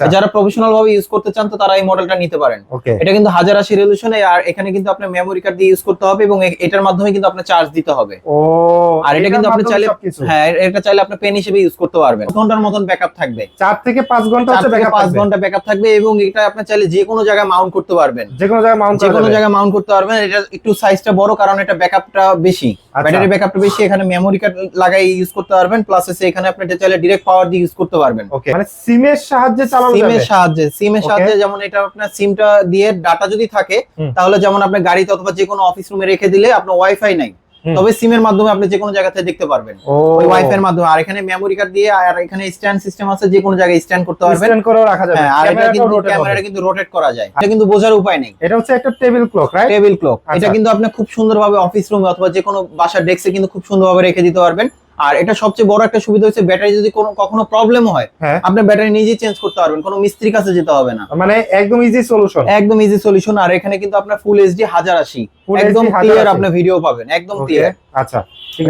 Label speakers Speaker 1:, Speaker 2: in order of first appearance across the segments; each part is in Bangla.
Speaker 1: যারা প্রফেশনাল ভাবে ইউজ করতে চান তো তারা এই মডেলটা নিতে পারেন। এটা কিন্তু হাজার আশি রেজলিউশনে আর এখানে কিন্তু আপনার মেমোরি কার্ড দিয়ে ইউজ করতে হবে এবং এটার মাধ্যমে কিন্তু আপনার চার্জ দিতে হবে।
Speaker 2: ও
Speaker 1: আর এটা কিন্তু আপনি চাইলে হ্যাঁ এটা চাইলে আপনি পেন হিসেবে ইউজ করতে পারবেন। ঘণ্টার মতন ব্যাকআপ থাকবে।
Speaker 2: চার থেকে পাঁচ
Speaker 1: ঘণ্টা
Speaker 2: হচ্ছে ব্যাকআপ
Speaker 1: পাঁচ ঘণ্টা ব্যাকআপ থাকবে এবং এটা আপনি চাইলে যে কোনো জায়গায় মাউন্ট করতে পারবেন।
Speaker 2: যে কোনো জায়গায় মাউন্ট
Speaker 1: যে কোনো জায়গায় মাউন্ট করতে পারবেন। এটা একটু সাইজটা বড় কারণ এটা ব্যাকআপটা বেশি।
Speaker 2: আচ্ছা।
Speaker 1: ব্যাটারি ব্যাকআপটা বেশি এখানে মেমোরি কার্ড লাগাই ইউজ করতে পারবেন। প্লাস এখানে আপনি এটা চাইলে ডিরেক্ট পাওয়ার দিয়ে ইউজ করতে পারবেন।
Speaker 2: ওকে মানে সিমের সাহায্যে চালানো
Speaker 1: সিমের সাহায্যে সিমের. সাহায্যে যেমন এটা আপনার সিমটা দিয়ে ডাটা যদি থাকে তাহলে যেমন আপনার গাড়িতে অথবা যে কোনো অফিস রুমে রেখে দিলে আপনার ওয়াইফাই নাই। তবে সিমের মাধ্যমে আপনি যে কোনো জায়গা থেকে দেখতে পারবেন। ওই ওয়াইফাই এর মাধ্যমে। আর এখানে মেমোরি কার্ড দিয়ে আর এখানে স্ট্যান্ড সিস্টেম আছে যে কোনো জায়গায় স্ট্যান্ড করতে পারবেন।
Speaker 2: স্ট্যান্ড করেও রাখা যাবে।
Speaker 1: হ্যাঁ আর এটা কিন্তু ক্যামেরাটা কিন্তু রোটেট করা যায়। এটা কিন্তু বোঝার উপায় নেই।
Speaker 2: এটা হচ্ছে একটা table clock right
Speaker 1: table clock
Speaker 2: আচ্ছা।
Speaker 1: এটা কিন্তু আপনি খুব সুন্দরভাবে অফিস রুমে অথবা যে কোনো বাসার ডেস্কে কিন্তু খুব সুন্দরভাবে রেখে দিতে পারবেন। আর এটা সবচেয়ে বড় একটা সুবিধা হচ্ছে ব্যাটারি যদি কোনো কখনো প্রবলেম হয়
Speaker 2: হ্যাঁ।
Speaker 1: আপনি ব্যাটারি নিজেই চেঞ্জ করতে পারবেন কোনো মিস্ত্রির কাছে যেতে হবে না।
Speaker 2: মানে একদম ইজি সলিউশন
Speaker 1: একদম ইজি সলিউশন আর এখানে কিন্তু আপনার ফুল এইচডি হাজার আশি।
Speaker 2: Full
Speaker 1: একদম ক্লিয়ার আপনি ভিডিও পাবেন একদম ক্লিয়ার
Speaker 2: আচ্ছা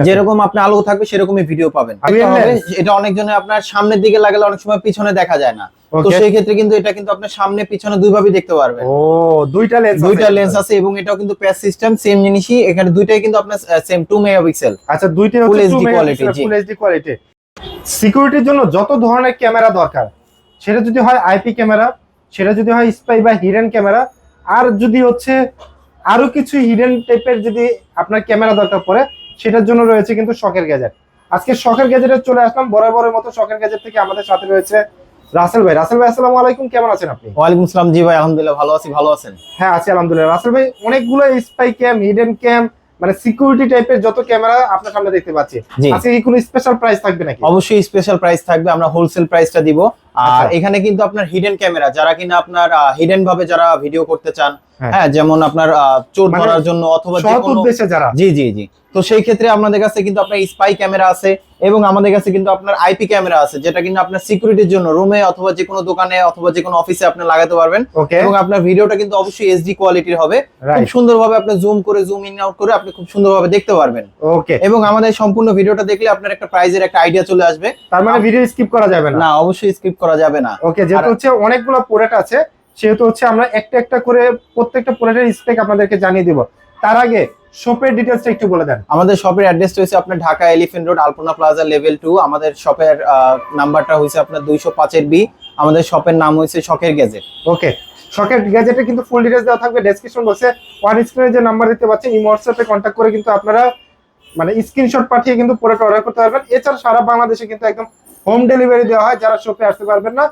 Speaker 1: যেরকম আপনি আলো থাকবে সেরকমই ভিডিও পাবেন। এটা
Speaker 2: অনেক
Speaker 1: এটা অনেকজনে আপনার সামনের দিকে লাগালে অনেক সময় পিছনে দেখা যায় না। তো সেই ক্ষেত্রে কিন্তু এটা কিন্তু আপনি সামনে পিছনে দুইভাবে দেখতে পারবেন।
Speaker 2: ও দুইটা লেন্স
Speaker 1: দুইটা লেন্স আছে এবং এটাও কিন্তু প্যাচ সিস্টেম সেম জিনিসই। এখানে দুইটাই কিন্তু আপনার সেম টু মেগাপিক্সেল
Speaker 2: আচ্ছা দুইটাই হচ্ছে
Speaker 1: HD quality, জি।
Speaker 2: ফুল এইচডি কোয়ালিটি সিকিউরিটির জন্য যত ধরনের ক্যামেরা দরকার সেটা যদি হয় আইপি ক্যামেরা সেটা যদি হয় স্পাই বা হিডেন ক্যামেরা আর যদি হচ্ছে আরও কিছু হিডেন টাইপের যদি আপনার ক্যামেরা দরকার পড়ে সেটার জন্য রয়েছে কিন্তু শখের গ্যাজেট আজকে শখের গ্যাজেটে চলে আসলাম বরাবরের মতো শখের গ্যাজেট থেকে আমাদের সাথে রয়েছে রাসেল ভাই রাসেল ভাই আসসালামু আলাইকুম কেমন আছেন আপনি?
Speaker 1: ওয়ালাইকুম আসসালাম জি ভাই আলহামদুলিল্লাহ ভালো আছি ভালো আছেন?
Speaker 2: হ্যাঁ আছি আলহামদুলিল্লাহ। রাসেল ভাই অনেকগুলো স্পাই ক্যাম হিডেন ক্যাম মানে সিকিউরিটি টাইপের যত ক্যামেরা আপনার সামনে দেখতে পাচ্ছি। আজকে কি কোনো স্পেশাল প্রাইস থাকবে নাকি?
Speaker 1: অবশ্যই স্পেশাল প্রাইস থাকবে আমরা হোলসেল প্রাইসটা দিব। আর
Speaker 2: আচ্ছা।
Speaker 1: এখানে কিন্তু আপনার হিডেন ক্যামেরা যারা কিনা আপনার হিডেন ভাবে যারা ভিডিও করতে চান
Speaker 2: হ্যাঁ।
Speaker 1: হ্যাঁ যেমন আপনার চোর
Speaker 2: মানে
Speaker 1: ধরার জন্য অথবা যে কোনো
Speaker 2: উদ্দেশ্যে যারা।
Speaker 1: জি জি জি। তো সেই ক্ষেত্রে আপনাদের কাছে কিন্তু আপনার স্পাই ক্যামেরা আছে এবং আমাদের কাছে কিন্তু আপনার আইপি ক্যামেরা আছে যেটা কিন্তু আপনার সিকিউরিটির জন্য রুমে অথবা যে কোনো দোকানে অথবা যে কোনো অফিসে আপনি লাগাতে পারবেন। এবং আপনার ভিডিওটা কিন্তু অবশ্যই এইচডি কোয়ালিটির হবে। খুব সুন্দরভাবে আপনি জুম করে জুম ইন আউট করে আপনি খুব সুন্দরভাবে দেখতে পারবেন।
Speaker 2: ওকে
Speaker 1: এবং আমাদের সম্পূর্ণ ভিডিওটা দেখলে আপনার একটা প্রাইজের একটা আইডিয়া চলে আসবে।
Speaker 2: তার মানে ভিডিও স্কিপ করা যাবে না।
Speaker 1: না অবশ্যই স্কিপ করা যাবে না।
Speaker 2: ওকে যেহেতু হচ্ছে অনেকগুলো প্রোডাক্ট আছে সেহেতু হচ্ছে আমরা একটা একটা করে প্রত্যেকটা প্রোডাক্টের স্পেক আপনাদেরকে জানিয়ে দিব। তার আগে শপের ডিটেলসটা একটু বলে দেন।
Speaker 1: আমাদের শপের অ্যাড্রেসটা হচ্ছে আপনার Dhaka Elephant Road Alpana Plaza level two আমাদের শপের নাম্বারটা হয়েছে আপনার দুইশো পাঁচের বি আমাদের শপের নাম হয়েছে শখের গেজেট
Speaker 2: ওকে শখের গ্যাজেটে কিন্তু ফুল ডিটেলস দেওয়া থাকবে। ডেসক্রিপশন বক্সে ওয়ান স্ক্রিনে যে নাম্বার দিতে পাচ্ছেন এই হোয়াটসঅ্যাপে কন্ট্যাক্ট করে কিন্তু আপনারা মানে স্ক্রিনশট পাঠিয়ে কিন্তু প্রোডাক্ট অর্ডার করতে পারবেন। এছাড়া সারা বাংলাদেশে কিন্তু একদম হোম ডেলিভারি দেওয়া হয় যারা শপে আসতে পারবেন না।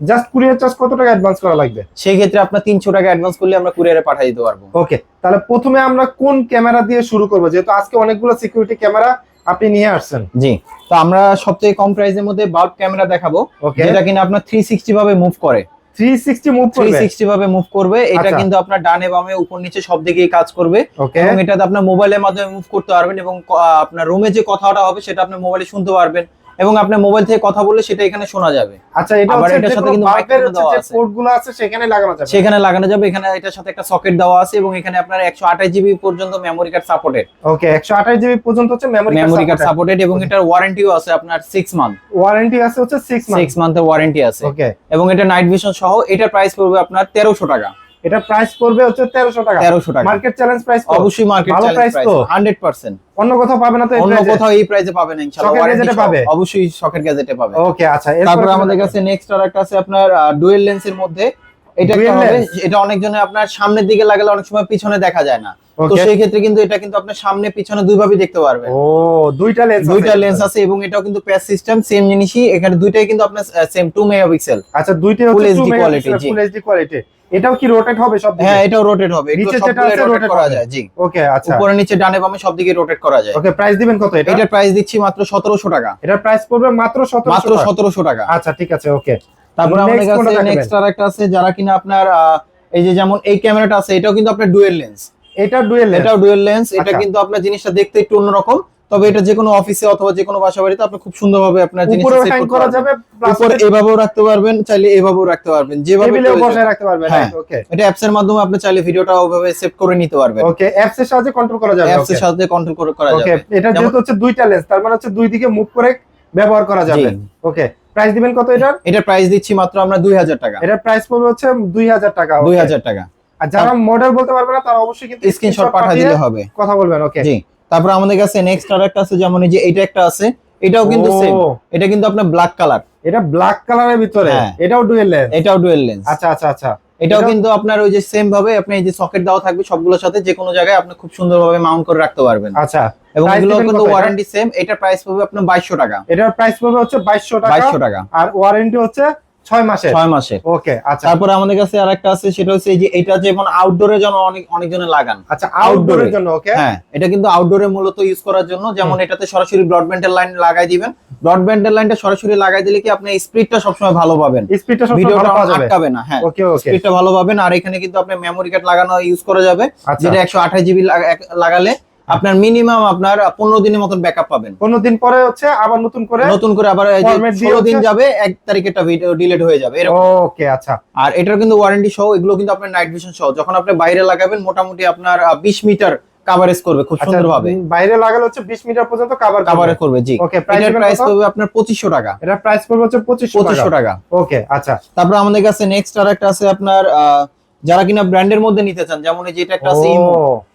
Speaker 2: জাস্ট কুরিয়ার চার্জ কত টাকা অ্যাডভান্স করা লাগবে?
Speaker 1: সেই ক্ষেত্রে আপনার তিনশো টাকা অ্যাডভান্স করলে আমরা কুরিয়ারে পাঠিয়ে দিতে পারব।
Speaker 2: ওকে তাহলে প্রথমে আমরা কোন ক্যামেরা দিয়ে শুরু করব? যেহেতু আজকে অনেকগুলো সিকিউরিটি ক্যামেরা আপনি নিয়ে আসছেন।
Speaker 1: জি তো আমরা সবথেকে কম প্রাইসের মধ্যে বাল্ব ক্যামেরা দেখাবো যেটা কিনা আপনার থ্রি সিক্সটি ভাবে মুভ করে।
Speaker 2: 360 মুভ
Speaker 1: থ্রি
Speaker 2: করবে?
Speaker 1: সিক্সটি ভাবে মুভ করবে এটা
Speaker 2: আচ্ছা।
Speaker 1: কিন্তু আপনার ডানে বামে উপর নিচে সব দিকেই কাজ করবে।
Speaker 2: ওকে
Speaker 1: এবং এটাতে আপনার মোবাইলের মাধ্যমে মুভ করতে পারবেন এবং আপনার রুমে যে কথাটা হবে সেটা আপনি মোবাইলে শুনতে পারবেন। এবং আপনার মোবাইল থেকে কথা বললে সেটা এখানে শোনা যাবে।
Speaker 2: আচ্ছা এটা
Speaker 1: আবার এটার সাথে কিন্তু দেওয়া আছে।
Speaker 2: পোর্টগুলো আছে সেখানে লাগানো যাবে।
Speaker 1: সেখানে লাগানো যাবে এখানে এটার সাথে একটা সকেট দেওয়া আছে এবং এখানে আপনার একশো আঠাশ জিবি পর্যন্ত memory card supported
Speaker 2: okay 128 GB পর্যন্ত হচ্ছে মেমরি
Speaker 1: মেমোরি কার্ড সাপোর্টেড এবং এটার ওয়ারেন্টিও আছে আপনার সিক্স মান্থ
Speaker 2: ওয়ারেন্টি আছে হচ্ছে 6 মান্থ
Speaker 1: সিক্স মান্থের ওয়ারেন্টি আছে।
Speaker 2: ওকে
Speaker 1: এবং এটা নাইট ভিশন সহ এটার প্রাইস পড়বে আপনার তেরোশো টাকা।
Speaker 2: এটা প্রাইস পড়বে হচ্ছে 1300 টাকা।
Speaker 1: তেরোশো টাকা।
Speaker 2: মার্কেট চ্যালেঞ্জ প্রাইস
Speaker 1: অবশ্যই মার্কেট চ্যালেঞ্জ প্রাইস
Speaker 2: তো?
Speaker 1: হান্ড্রেড পার্সেন্ট
Speaker 2: অন্য কোথাও পাবে না তো
Speaker 1: অন্য কোথাও এই প্রাইসে পাবেন না ইনশাআল্লাহ।
Speaker 2: শখের gadget পাবে?
Speaker 1: অবশ্যই শখের গ্যাজেটে পাবে।
Speaker 2: ওকে আচ্ছা
Speaker 1: তারপরে আমাদের কাছে নেক্সট আর একটা আছে আপনার ডুয়েল লেন্সের মধ্যে। এটা
Speaker 2: Dual
Speaker 1: হবে? এটা অনেকজনে আপনার সামনের দিকে লাগালে অনেক সময় পিছনে দেখা যায় না। তো সেই ক্ষেত্রে কিন্তু এটা কিন্তু আপনার সামনে পিছনে দুইভাবে দেখতে পারবেন।
Speaker 2: ও দুইটা লেন্স
Speaker 1: দুইটা লেন্স আছে এবং এটাও কিন্তু প্যাচ সিস্টেম সেম জিনিসই। এখানে দুইটাই কিন্তু আপনার সেম টু মেগাপিক্সেল
Speaker 2: আচ্ছা দুইটাই হচ্ছে
Speaker 1: HD
Speaker 2: 2
Speaker 1: quality,
Speaker 2: মেগাপিক্সেল
Speaker 1: জি।
Speaker 2: ফুল এইচডি কোয়ালিটি এটাও কি রোটেট হবে সব
Speaker 1: হ্যাঁ এটাও রোটেট হবে।
Speaker 2: নিচে যেটা আছে
Speaker 1: রোটেট করা যায় জি।
Speaker 2: ওকে আচ্ছা।
Speaker 1: উপরে নিচে ডানে বামে সব দিকে রোটেট করা যায়।
Speaker 2: ওকে প্রাইস দিবেন কত এটা?
Speaker 1: এটার প্রাইস দিচ্ছি মাত্র সতেরোশো টাকা।
Speaker 2: এটার প্রাইস পড়বে মাত্র 1700
Speaker 1: মাত্র
Speaker 2: টাকা।
Speaker 1: সতেরোশো টাকা।
Speaker 2: আচ্ছা ঠিক আছে ওকে
Speaker 1: তারপরে আমাদের কাছে নেক্সট আর একটা আছে যারা কিনা আপনার এই যে যেমন এই ক্যামেরাটা আছে এটাও কিন্তু আপনার ডুয়েল লেন্স
Speaker 2: এটা ডুয়েল লেন্স
Speaker 1: এটাও ডুয়েল লেন্স এটা
Speaker 2: আচ্ছা।
Speaker 1: কিন্তু আপনার জিনিসটা দেখতে একটু অন্যরকম। তবে এটা যে কোনো অফিসে অথবা যে কোনো বাসা বাড়িতে আপনি খুব সুন্দরভাবে আপনার জিনিসটা
Speaker 2: উপরেও
Speaker 1: সেট
Speaker 2: করা যাবে
Speaker 1: উপরে এভাবেও রাখতে পারবেন চাইলে এভাবেও রাখতে পারবেন। যেভাবে।
Speaker 2: বসায় রাখতে পারবেন
Speaker 1: হ্যাঁ।
Speaker 2: ওকে
Speaker 1: এটা অ্যাপস এর মাধ্যমে আপনি চাইলে ভিডিওটা ওভাবে সেভ করে নিতে পারবেন।
Speaker 2: ওকে অ্যাপস এর সাহায্যে কন্ট্রোল করা যাবে
Speaker 1: অ্যাপস এর সাথে কন্ট্রোল করা যাবে।
Speaker 2: ওকে
Speaker 1: এটা
Speaker 2: যেহেতু হচ্ছে দুইটা লেন্স তার মানে হচ্ছে দুই দিকে মুভ করে ব্যবহার করা যাবে। ওকে প্রাইস দিবেন কত এটার?
Speaker 1: এটা প্রাইস দিচ্ছি মাত্র আমরা দুই হাজার টাকা।
Speaker 2: এটার প্রাইস পড়বে হচ্ছে দুই হাজার টাকা
Speaker 1: দুই
Speaker 2: okay?
Speaker 1: হাজার টাকা।
Speaker 2: আর যারা মডেল বলতে পারবে না তারা অবশ্যই কিন্তু
Speaker 1: স্ক্রিনশট পাঠিয়ে দিলে হবে।
Speaker 2: কথা বলবেন ওকে
Speaker 1: জি। তারপর আমাদের কাছে নেক্সট আর একটা আছে যেমন এই যে এটা একটা আছে এটাও কিন্তু সেম এটা কিন্তু আপনার ব্ল্যাক কালার
Speaker 2: এটা ব্ল্যাক কালারের ভিতরে?
Speaker 1: হ্যাঁ।
Speaker 2: এটাও ডুয়েল লেন্স
Speaker 1: এটাও ডুয়েল লেন্স
Speaker 2: আচ্ছা আচ্ছা আচ্ছা।
Speaker 1: এটাও কিন্তু আপনার ওই যে সেম ভাবে আপনি এই যে সকেট দেওয়া থাকবে সবগুলোর সাথে যে কোনো জায়গায় আপনি খুব সুন্দরভাবে মাউন্ট করে রাখতে পারবেন।
Speaker 2: আচ্ছা।
Speaker 1: এবং এগুলো কিন্তু ওয়ারেন্টি সেম এটা প্রাইস পড়বে আপনার বাইশশো টাকা।
Speaker 2: এটার প্রাইস পড়বে হচ্ছে বাইশশো টাকা।
Speaker 1: বাইশশো টাকা।
Speaker 2: আর ওয়ারেন্টি হচ্ছে ছয় মাসের?
Speaker 1: ছয় মাসে
Speaker 2: ওকে আচ্ছা।
Speaker 1: তারপরে আমাদের কাছে আছে সেটা হচ্ছে এই যে এটা যেমন আউটডোরের জন্য অনেক অনেকজনে লাগান।
Speaker 2: আচ্ছা আউটডোরের জন্য ওকে
Speaker 1: হ্যাঁ এটা কিন্তু আউটডোরে মূলত ইউজ করার জন্য যেমন এটাতে সরাসরি ব্রডব্যান্ডের লাইন লাগাই দিবেন। ব্রডব্যান্ডের লাইনটা সরাসরি লাগাই দিলে কি আপনি স্পিডটা সবসময় ভালো পাবেন।
Speaker 2: স্পিডটা সব
Speaker 1: ভিডিওটা
Speaker 2: ভালো পাওয়া যাবে।
Speaker 1: আটকাবে না হ্যাঁ।
Speaker 2: ওকে ওকে
Speaker 1: স্পিডটা ভালো পাবেন আর এখানে কিন্তু আপনি মেমোরি কার্ড লাগানো ইউজ করা যাবে।
Speaker 2: আচ্ছা।
Speaker 1: যেটা একশো আঠাশ জিবি লাগালে আপনার মিনিমাম আপনার পনেরো দিনের মতন ব্যাকআপ পাবেন।
Speaker 2: পনেরো দিন পরে হচ্ছে আবার নতুন করে
Speaker 1: নতুন করে আবার ষোলো দিন যাবে এক তারিখে একটা ভিডিও ডিলিট হয়ে যাবে এরকম।
Speaker 2: ওকে আচ্ছা।
Speaker 1: আর এটার কিন্তু ওয়ারেন্টি সহ এগুলো কিন্তু আপনার নাইট ভিশন সহ যখন আপনি বাইরে লাগাবেন মোটামুটি আপনার বিশ মিটার কাভারেজ করবে খুব
Speaker 2: আচ্ছা
Speaker 1: সুন্দর ভাবে
Speaker 2: বাইরে লাগালে হচ্ছে 20 মিটার পর্যন্ত কভার
Speaker 1: কাভারেজ করবে জি।
Speaker 2: ওকে প্রাইস
Speaker 1: প্রাইস পড়বে আপনার পঁচিশশো টাকা।
Speaker 2: এটা প্রাইস পড়বে হচ্ছে 2500
Speaker 1: পঁচিশশো টাকা।
Speaker 2: ওকে আচ্ছা।
Speaker 1: তারপর আমাদের কাছে নেক্সট আর একটা আছে আপনার যারা কিনা ব্র্যান্ডের মধ্যে নিতে চান যেমন এই যে এটা একটা আছে ইমো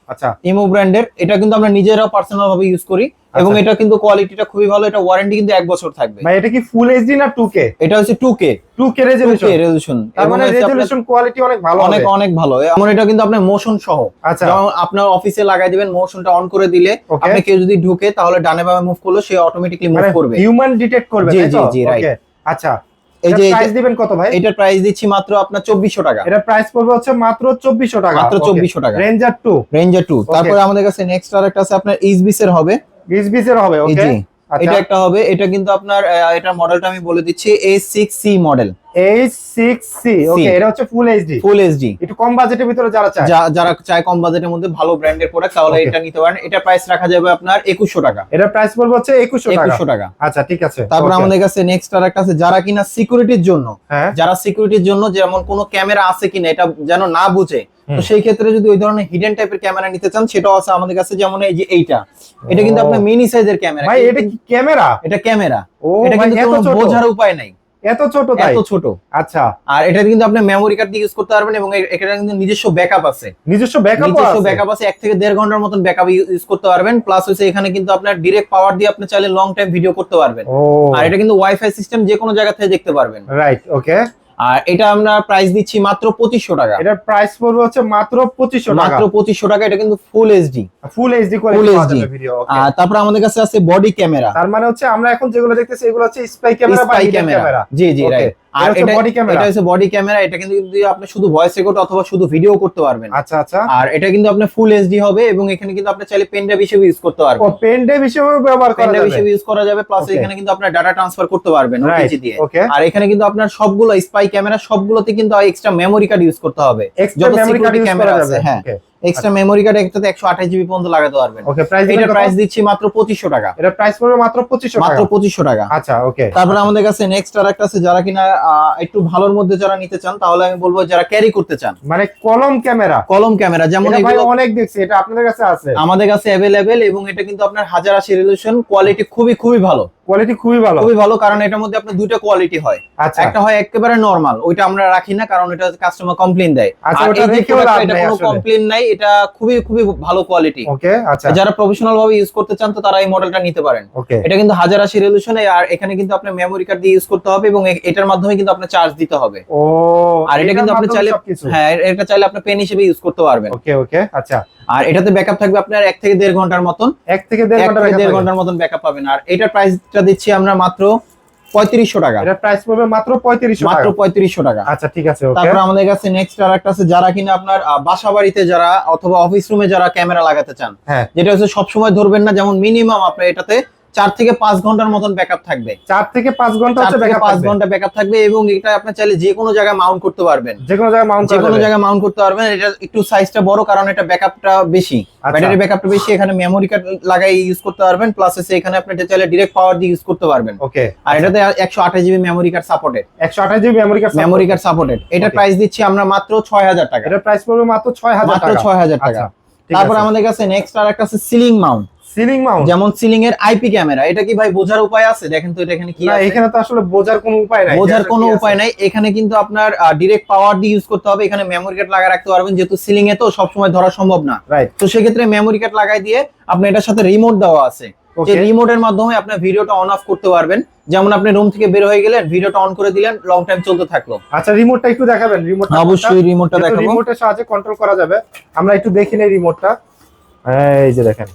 Speaker 2: আচ্ছা।
Speaker 1: ইমো ব্র্যান্ডের এটা কিন্তু আমরা নিজেরা পার্সোনাল ভাবে ইউজ করি এবং
Speaker 2: আচ্ছা।
Speaker 1: এটা কিন্তু কোয়ালিটিটা খুবই ভালো এটা ওয়ারেন্টি কিন্তু এক বছর থাকবে।
Speaker 2: ভাই এটা কি ফুল এইচডি না 2K
Speaker 1: এটা হচ্ছে two K
Speaker 2: 2K
Speaker 1: two
Speaker 2: resolution
Speaker 1: K resolution
Speaker 2: তার মানে রেজোলিউশন কোয়ালিটি অনেক ভালো
Speaker 1: অনেক অনেক ভালো। এমন এটা কিন্তু আপনার মোশন সহ।
Speaker 2: আচ্ছা।
Speaker 1: আপনার অফিসে লাগাই দিবেন মোশনটা অন করে দিলে আপনি কেউ যদি ঢুকে তাহলে ডানে বামে মুভ করল সে অটোমেটিকলি মুভ
Speaker 2: মানে
Speaker 1: করবে।
Speaker 2: হিউম্যান ডিটেক্ট করবে
Speaker 1: জি, জি, right.
Speaker 2: আচ্ছা।
Speaker 1: এই যে
Speaker 2: প্রাইস দিবেন কত ভাই?
Speaker 1: এটার প্রাইস দিচ্ছি মাত্র আপনার চব্বিশশো টাকা।
Speaker 2: এটা প্রাইস পড়বে হচ্ছে মাত্র 2400 টাকা।
Speaker 1: মাত্র টাকা।
Speaker 2: রেঞ্জার 2
Speaker 1: রেঞ্জার টু তারপরে আমাদের কাছে নেক্সট আছে আপনার এর হবে।
Speaker 2: 20 20 এর হবে ওকে আচ্ছা।
Speaker 1: এটা একটা হবে। এটা কিন্তু আপনার এটার মডেলটা আমি বলে দিচ্ছি A six C model
Speaker 2: H6C okay এটা হচ্ছে ফুল এইচডি
Speaker 1: ফুল এইচডি
Speaker 2: একটু কম বাজেটের ভিতরে যারা চায়।
Speaker 1: যারা চায় কম বাজেটের মধ্যে ভালো ব্র্যান্ডের প্রোডাক্ট তাহলে এটা নিতে পারেন। এটা প্রাইস রাখা যাবে আপনার একুশশো টাকা।
Speaker 2: এটা প্রাইস পড়বে হচ্ছে 2100 টাকা। আচ্ছা ঠিক আছে।
Speaker 1: তারপর আমাদের কাছে নেক্সট আর একটা আছে যারা কিনা সিকিউরিটির জন্য
Speaker 2: হ্যাঁ।
Speaker 1: যারা সিকিউরিটির জন্য যেমন কোনো ক্যামেরা আছে কিনা এটা যেন না বুঝে তো সেই ক্ষেত্রে যদি ওই ধরনের হিডেন টাইপের ক্যামেরা নিতে চান সেটাও আছে আমাদের কাছে যেমন এই যে এইটা। এটা কিন্তু আপনার মিনি সাইজের ক্যামেরা
Speaker 2: ভাই এটা ক্যামেরা
Speaker 1: এটা ক্যামেরা এটা কিন্তু কোনো বোঝার উপায় নাই।
Speaker 2: এত ছোট তাই?
Speaker 1: এত ছোট।
Speaker 2: আচ্ছা।
Speaker 1: আর এটা কিন্তু আপনি মেমোরি কার্ড দিয়ে ইউজ করতে পারবেন এবং এটা কিন্তু নিজস্ব ব্যাকআপ আছে।
Speaker 2: নিজস্ব ব্যাকআপ
Speaker 1: নিজস্ব ব্যাকআপ আছে এক থেকে দেড় ঘণ্টার মতন ব্যাকআপ ইউজ করতে পারবেন। প্লাস হইছে এখানে কিন্তু আপনার ডিরেক্ট পাওয়ার দিয়ে আপনি চাইলে লং টাইম ভিডিও করতে পারবেন। আর এটা কিন্তু ওয়াইফাই সিস্টেম যে কোনো জায়গা থেকে দেখতে পারবেন।
Speaker 2: রাইট ওকে
Speaker 1: আর এটা আমরা প্রাইস দিচ্ছি মাত্র পঁচিশশো টাকা।
Speaker 2: এটার প্রাইস পড়বে হচ্ছে মাত্র পঁচিশশো টাকা।
Speaker 1: মাত্র পঁচিশশো টাকা এটা কিন্তু full HD
Speaker 2: full HD full
Speaker 1: HD তারপর আমাদের কাছে আছে বডি ক্যামেরা
Speaker 2: তার মানে হচ্ছে আমরা এখন যেগুলো দেখতেছি এগুলো হচ্ছে স্পাই ক্যামেরা
Speaker 1: স্পাই ক্যামেরা জি জি. রাইট আর এটা
Speaker 2: body camera?
Speaker 1: এটা হচ্ছে বডি ক্যামেরা এটা কিন্তু আপনি শুধু ভয়েস রেকর্ড অথবা শুধু ভিডিও করতে পারবেন।
Speaker 2: আচ্ছা আচ্ছা।
Speaker 1: আর এটা কিন্তু আপনার ফুল এইচডি হবে এবং এখানে কিন্তু আপনি চাইলে পেন ড্রাইভ হিসেবে ইউজ করতে
Speaker 2: ও পেন ড্রাইভ হিসেবে ব্যবহার করা যাবে?
Speaker 1: হিসেবে ইউজ করা যাবে প্লাস এখানে কিন্তু আপনার ডাটা ট্রান্সফার করতে পারবেন ওটিজি দিয়ে।
Speaker 2: ওকে
Speaker 1: আর এখানে কিন্তু আপনার সবগুলো স্পাই ক্যামেরা সবগুলোতে কিন্তু এক্সট্রা মেমোরি কার্ড ইউজ করতে হবে।
Speaker 2: এক্সট্রা
Speaker 1: যত
Speaker 2: মেমরি কার্ড ইউজ করা যাবে।
Speaker 1: হ্যাঁ। এক্সট্রা মেমোরি কার্ড একটাতে একশো আঠাশ জিবি পর্যন্ত লাগাতে পারবেন।
Speaker 2: ওকে প্রাইস
Speaker 1: এটার প্রাইস দিচ্ছি মাত্র পঁচিশশো টাকা।
Speaker 2: এটা প্রাইস পড়বে মাত্র 2500 টাকা।
Speaker 1: মাত্র
Speaker 2: টাকা
Speaker 1: পঁচিশশো টাকা।
Speaker 2: আচ্ছা ওকে
Speaker 1: তারপরে আমাদের কাছে নেক্সট আর একটা আছে যারা কিনা একটু ভালোর মধ্যে যারা নিতে চান তাহলে আমি বলব যারা ক্যারি করতে চান।
Speaker 2: মানে কলম ক্যামেরা।
Speaker 1: কলম ক্যামেরা যেমন
Speaker 2: এটা ভাই অনেক দেখছি এটা আপনাদের কাছে আছে।
Speaker 1: আমাদের কাছে অ্যাভেলেবেল এবং এটা কিন্তু আপনার হাজার আশি রেজলিউশন কোয়ালিটি খুবই খুবই ভালো।
Speaker 2: কোয়ালিটি খুবই ভালো।
Speaker 1: খুবই ভালো কারণ এটার মধ্যে আপনার দুইটা কোয়ালিটি হয়।
Speaker 2: আচ্ছা।
Speaker 1: একটা হয় একেবারে নরমাল ওইটা আমরা রাখি না কারণ এটা কাস্টমার কমপ্লেন দেয়।
Speaker 2: আচ্ছা, ওটা
Speaker 1: টা,
Speaker 2: লাভ নাই
Speaker 1: কোনো কমপ্লেন নাই এটা খুবই খুবই ভালো কোয়ালিটি
Speaker 2: ওকে আচ্ছা।
Speaker 1: যারা প্রফেশনাল ভাবে ইউজ করতে চান তো তারা এই মডেলটা নিতে পারেন। এটা কিন্তু হাজার আশি রেজলিউশনে আর এখানে কিন্তু আপনার মেমোরি কার্ড দিয়ে ইউজ করতে হবে এবং এটার মাধ্যমে কিন্তু আপনার চার্জ দিতে হবে।
Speaker 2: ও
Speaker 1: আর এটা কিন্তু আপনি চাইলে হ্যাঁ এটা চাইলে আপনি পেন হিসেবে ইউজ করতে পারবেন।
Speaker 2: ওকে ওকে আচ্ছা।
Speaker 1: আর এটাতে ব্যাকআপ থাকবে আপনার এক থেকে দেড় ঘণ্টার মতন।
Speaker 2: এক থেকে দেড়
Speaker 1: ঘণ্টা দেড় ঘণ্টার মতন ব্যাকআপ পাবেন। আর এটার প্রাইসটা দিচ্ছি আমরা মাত্র পঁয়ত্রিশশো টাকা।
Speaker 2: এটা প্রাইস পড়বে মাত্র 3500
Speaker 1: মাত্র পঁয়ত্রিশশো টাকা।
Speaker 2: আচ্ছা ঠিক আছে ওকে
Speaker 1: তারপর আমাদের কাছে নেক্সট আর একটা আছে যারা কিনা আপনার বাসা বাড়িতে যারা অথবা অফিস রুমে যারা ক্যামেরা লাগাতে চান
Speaker 2: হ্যাঁ।
Speaker 1: যেটা হচ্ছে সবসময় ধরবেন না যেমন মিনিমাম আপনার এটাতে চার থেকে পাঁচ ঘণ্টার মতন ব্যাকআপ থাকবে।
Speaker 2: চার থেকে পাঁচ
Speaker 1: ঘণ্টা
Speaker 2: হচ্ছে ব্যাকআপ
Speaker 1: পাঁচ ঘণ্টা ব্যাকআপ থাকবে এবং এটা আপনি চাইলে যে কোনো জায়গায় মাউন্ট করতে পারবেন।
Speaker 2: যে কোনো জায়গায় মাউন্ট
Speaker 1: যে কোনো জায়গায় মাউন্ট করতে পারবেন। এটা একটু সাইজটা বড় কারণ এটা ব্যাকআপটা বেশি।
Speaker 2: আচ্ছা।
Speaker 1: ব্যাটারি ব্যাকআপটা বেশি এখানে মেমোরি কার্ড লাগাই ইউজ করতে পারবেন। প্লাস এসে এখানে আপনি এটা চাইলে ডিরেক্ট পাওয়ার দিয়ে ইউজ করতে পারবেন।
Speaker 2: ওকে
Speaker 1: আর এটাতে একশো আঠাশ GB memory card supported
Speaker 2: 128 GB memory card
Speaker 1: memory card supported
Speaker 2: এটা
Speaker 1: প্রাইস দিচ্ছি আমরা মাত্র ছয় হাজার টাকা।
Speaker 2: এটা প্রাইস পড়বে মাত্র 6000
Speaker 1: মাত্র
Speaker 2: টাকা।
Speaker 1: ছয় হাজার টাকা।
Speaker 2: আচ্ছা
Speaker 1: তারপর আমাদের কাছে নেক্সট আর একটা আছে সিলিং মাউন্ট
Speaker 2: সিলিং মাউন্ট
Speaker 1: যেমন সিলিং এর আইপি ক্যামেরা এটা কি ভাই বোঝার উপায় আছে? দেখেন তো এটা এখানে কি
Speaker 2: না
Speaker 1: আছে?
Speaker 2: এখানে তো আসলে বোঝার কোনো উপায় নাই
Speaker 1: বোঝার কোনো উপায় নাই। এখানে কিন্তু আপনার ডিরেক্ট পাওয়ার দিয়ে ইউজ করতে হবে। এখানে মেমোরি কার্ড লাগা রাখতে পারবেন যেহেতু সিলিং এ তো সবসময় ধরা সম্ভব না।
Speaker 2: রাইট
Speaker 1: তো সেক্ষেত্রে মেমরি কার্ড লাগাই দিয়ে আপনি এটার সাথে রিমোট দেওয়া আছে। যে রিমোটের মাধ্যমে আপনি ভিডিওটা অন অফ করতে পারবেন। যেমন আপনি রুম থেকে বের হয়ে গেলেন ভিডিওটা অন করে দিলেন লং টাইম চলতে থাকল।
Speaker 2: আচ্ছা রিমোটটা একটু দেখাবেন রিমোট
Speaker 1: অবশ্যই রিমোটটা দেখাবো।
Speaker 2: রিমোটের সাহায্যে কন্ট্রোল করা যাবে। আমরা একটু দেখি নেই রিমোটটা এই যে দেখেন।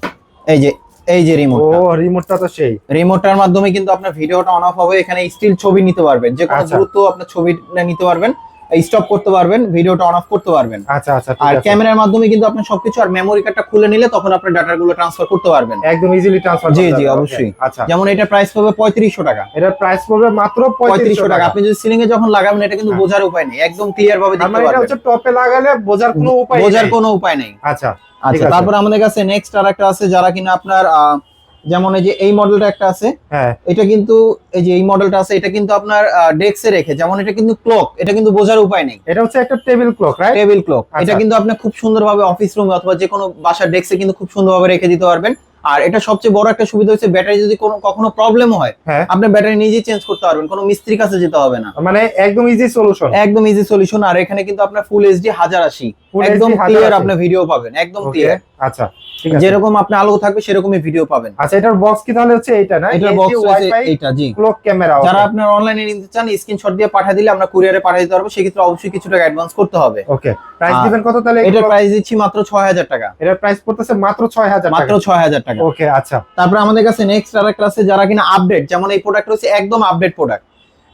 Speaker 1: এই যে এই যে রিমোট
Speaker 2: ও রিমোটটা তো সেই।
Speaker 1: রিমোটটার মাধ্যমে কিন্তু আপনার ভিডিওটা অন অফ হবে এখানে স্টিল ছবি নিতে পারবেন। যে কোনো
Speaker 2: আচ্ছা।
Speaker 1: দ্রুত আপনার ছবি নিতে পারবেন। স্টপ করতে পারবেন ভিডিওটা অন অফ করতে পারবেন।
Speaker 2: আচ্ছা আচ্ছা
Speaker 1: আর ক্যামেরার মাধ্যমে কিন্তু আপনি সবকিছু আর মেমোরি কার্ডটা খুলে নিলে তখন আপনার ডাটা গুলো ট্রান্সফার করতে পারবেন।
Speaker 2: একদম ইজিলি ট্রান্সফার
Speaker 1: জি, জি, অবশ্যই।
Speaker 2: আচ্ছা।
Speaker 1: যেমন এটা প্রাইস পাবে পঁয়ত্রিশশো টাকা।
Speaker 2: এটা প্রাইস পড়বে মাত্র
Speaker 1: পঁয়ত্রিশশো
Speaker 2: পঁয়ত্রিশশো
Speaker 1: টাকা। আপনি যদি সিলিং এ যখন লাগাবেন এটা কিন্তু
Speaker 2: হ্যাঁ।
Speaker 1: বোঝার উপায় নেই। একদম ক্লিয়ার ভাবে দেখতে
Speaker 2: আমার এটা হচ্ছে টপে লাগালে বোঝার কোনো উপায়
Speaker 1: বোঝার কোনো উপায় নেই।
Speaker 2: আচ্ছা
Speaker 1: আচ্ছা। তারপর আমাদের কাছে নেক্সট আর একটা আছে যারা কিনা আপনার আহ, যেমন এই যে এই মডেলটা একটা আছে
Speaker 2: হ্যাঁ।
Speaker 1: এটা কিন্তু এই যে এই মডেলটা আছে এটা কিন্তু আপনার ডেস্কে রেখে যেমন এটা কিন্তু ক্লক এটা কিন্তু বোঝার উপায় নেই।
Speaker 2: এটা হচ্ছে একটা table clock right
Speaker 1: table clock. এটা কিন্তু আপনি খুব সুন্দরভাবে অফিস রুমে অথবা যে কোনো বাসার ডেস্কে কিন্তু খুব সুন্দরভাবে রেখে দিতে পারবেন। আর এটা সবচেয়ে বড় একটা সুবিধা হচ্ছে ব্যাটারি যদি কোনো কখনো প্রবলেম হয়
Speaker 2: হ্যাঁ।
Speaker 1: আপনি ব্যাটারি নিজেই চেঞ্জ করতে পারবেন কোনো মিস্ত্রির কাছে যেতে হবে না।
Speaker 2: মানে একদম ইজি সলিউশন
Speaker 1: একদম ইজি সলিউশন আর এখানে কিন্তু আপনার ফুল এইচডি হাজার আশি। একদম ক্লিয়ার আপনি ভিডিও পাবেন একদম ক্লিয়ার
Speaker 2: আচ্ছা ঠিক আছে।
Speaker 1: যেরকম আপনি আলো থাকবে সেরকমই ভিডিও পাবেন।
Speaker 2: আচ্ছা এটার বক্স কি তাহলে হচ্ছে এইটা না?
Speaker 1: এটার বক্স হচ্ছে এইটা জি।
Speaker 2: ক্লক ক্যামেরা
Speaker 1: যারা আপনার অনলাইনে নিতে চান স্ক্রিনশট দিয়ে পাঠিয়ে দিলে আমরা কুরিয়ারে পাঠিয়ে দিতে পারব সেক্ষেত্রে অবশ্যই কিছু টাকা অ্যাডভান্স করতে হবে।
Speaker 2: ওকে প্রাইস দিবেন কত তাহলে
Speaker 1: এটার প্রাইস দিচ্ছি মাত্র ছয় হাজার টাকা।
Speaker 2: এটার প্রাইস পড়তেছে মাত্র 6000
Speaker 1: মাত্র
Speaker 2: টাকা।
Speaker 1: ছয় হাজার টাকা।
Speaker 2: ওকে আচ্ছা।
Speaker 1: তারপর আমাদের কাছে নেক্সট আর আছে যারা কিনা আপডেট যেমন এই প্রোডাক্ট হচ্ছে একদম আপডেট প্রোডাক্ট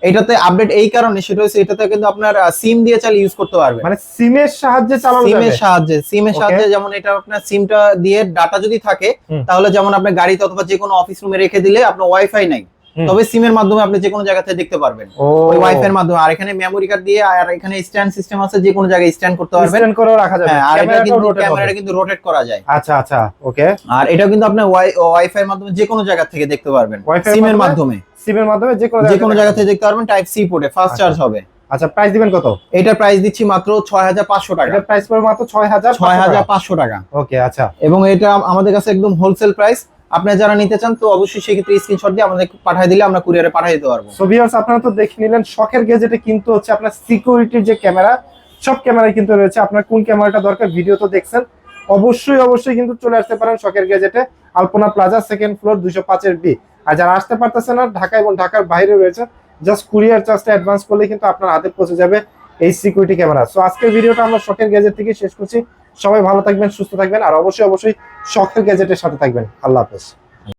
Speaker 1: এটাতে আপডেট এই কারণে সেটা হচ্ছে এটাতে কিন্তু আপনার সিম দিয়ে চালিয়ে ইউজ করতে পারবেন
Speaker 2: মানে সিমের সাহায্যে চালানো যাবে
Speaker 1: সিমের সাহায্যে সিমের. সাহায্যে যেমন এটা আপনার সিমটা দিয়ে ডাটা যদি থাকে তাহলে যেমন আপনার গাড়িতে অথবা যে কোনো অফিস রুমে রেখে দিলে আপনার ওয়াইফাই নাই। তবে সিমের মাধ্যমে আপনি যে কোনো জায়গা থেকে দেখতে পারবেন। ওই ওয়াইফাই এর মাধ্যমে। আর এখানে মেমোরি কার্ড দিয়ে আর এখানে স্ট্যান্ড সিস্টেম আছে যে কোনো জায়গায় স্ট্যান্ড করতে পারবেন।
Speaker 2: স্ক্যান করে রাখা যাবে।
Speaker 1: হ্যাঁ আর এটা কিন্তু। ক্যামেরাটা কিন্তু রোটেট করা যায়।
Speaker 2: আচ্ছা আচ্ছা ওকে।
Speaker 1: আর এটা কিন্তু আপনি ওয়াইফাই এর মাধ্যমে যে কোনো জায়গা থেকে দেখতে পারবেন। সিমের
Speaker 2: মাধ্যমে? সিমের মাধ্যমে যে কোনো
Speaker 1: যে কোনো জায়গা থেকে দেখতে পারবেন। টাইপ সি পোর্টে ফাস্ট। চার্জ হবে।
Speaker 2: আচ্ছা প্রাইস দিবেন কত?
Speaker 1: এটার প্রাইস দিচ্ছি মাত্র ছয় হাজার পাঁচশো টাকা।
Speaker 2: এটার প্রাইস পড়বে মাত্র 6000
Speaker 1: ছয় হাজার পাঁচশো টাকা।
Speaker 2: ওকে আচ্ছা।
Speaker 1: এবং এটা আমাদের কাছে একদম হোলসেল প্রাইস আপনি যারা নিতে চান, তো অবশ্যই সেক্ষেত্রে স্ক্রিনশট দিয়ে আমাদের পাঠিয়ে দিলে আমরা কুরিয়ারে পাঠিয়ে দিতে পারব।
Speaker 2: সো ভিউয়ার্স আপনারা তো দেখে নিলেন, শখের গেজেটে কিন্তু হচ্ছে আপনার সিকিউরিটির যে ক্যামেরা সব ক্যামেরা কিন্তু রয়েছে। আপনার কোন ক্যামেরাটা দরকার ভিডিও তো দেখছেন। অবশ্যই অবশ্যই কিন্তু চলে আসতে পারেন শখের গেজেটে আলপনা প্লাজা সেকেন্ড ফ্লোর দুশো পাঁচের বি আর যারা আসতে পারতেছে না, ঢাকা এবং ঢাকার বাইরে রয়েছে জাস্ট কুরিয়ার চার্জটা অ্যাডভান্স করলে কিন্তু আপনার হাতে পৌঁছে যাবে এই সিকিউরিটি ক্যামেরা সো আজকের ভিডিওটা আমরা শখের গ্যাজেট থেকে শেষ করছি। সবাই ভালো থাকবেন সুস্থ থাকবেন আর অবশ্যই অবশ্যই শখের গ্যাজেটের সাথে থাকবেন। আল্লাহ হাফেজ।